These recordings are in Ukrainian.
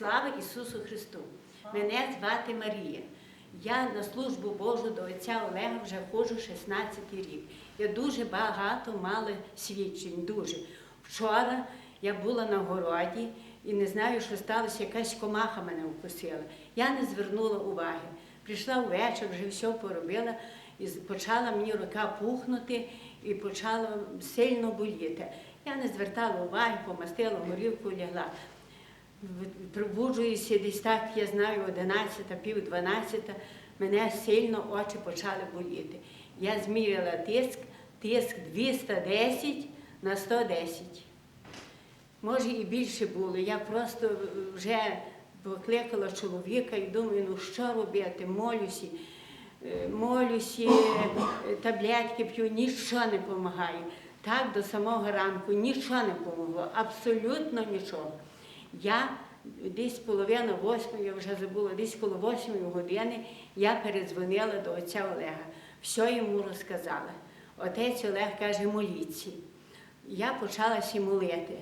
Слава Ісусу Христу! Мене звати Марія. Я на службу Божу до отця Олега вже ходжу 16 рік. Я дуже багато мала свідчень, дуже. Вчора я була на городі і не знаю, що сталося, якась комаха мене вкусила. Я не звернула уваги. Прийшла ввечері, вже все поробила, і почала мені рука пухнути і почала сильно боліти. Я не звертала уваги, помастила горілку, лягла. Пробуджуюся десь так, я знаю, 11, пів 12, мене сильно очі почали боліти. Я зміряла тиск, тиск 210 на 110. Може і більше було. Я просто вже покликала чоловіка і думаю, ну що робити, молюся, Е, молюся, е, таблетки п'ю, нічого не допомагає. Так до самого ранку нічого не допомогло, абсолютно нічого. Я десь половина восьмої, я вже забула, десь коло восьмої години я передзвонила до отця Олега. Все йому розказала. Отець Олег каже, моліться. Я почалася молити.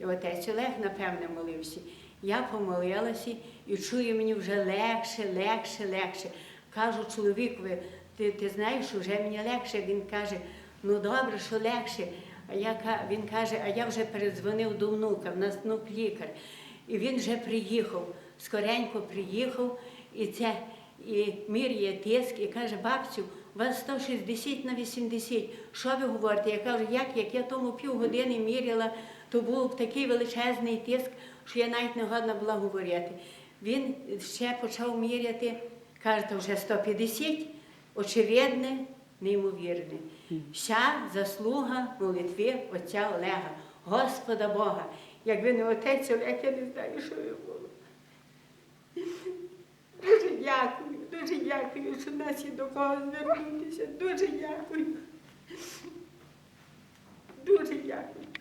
І отець Олег, напевне, молився. Я помолилася і чую мені вже легше, легше, легше. Кажу чоловікові, ти, ти знаєш, вже мені легше. Він каже, ну добре, що легше. А я, він каже, а я вже передзвонив до внука, в нас внук лікар. І він вже приїхав, скоренько приїхав, і це і міряє тиск, і каже, бабцю, у вас 160 на 80. Що ви говорите? Я кажу, як, як я тому півгодини міряла, то був такий величезний тиск, що я навіть не годна була говорити. Він ще почав міряти, каже, то вже 150, очевидне, неймовірне. Вся заслуга молитви отця Олега, Господа Бога. Якби не отець Олег, я не знаю, що би було. Дуже дякую, дуже дякую, що в нас є до кого звернутися. Дуже дякую.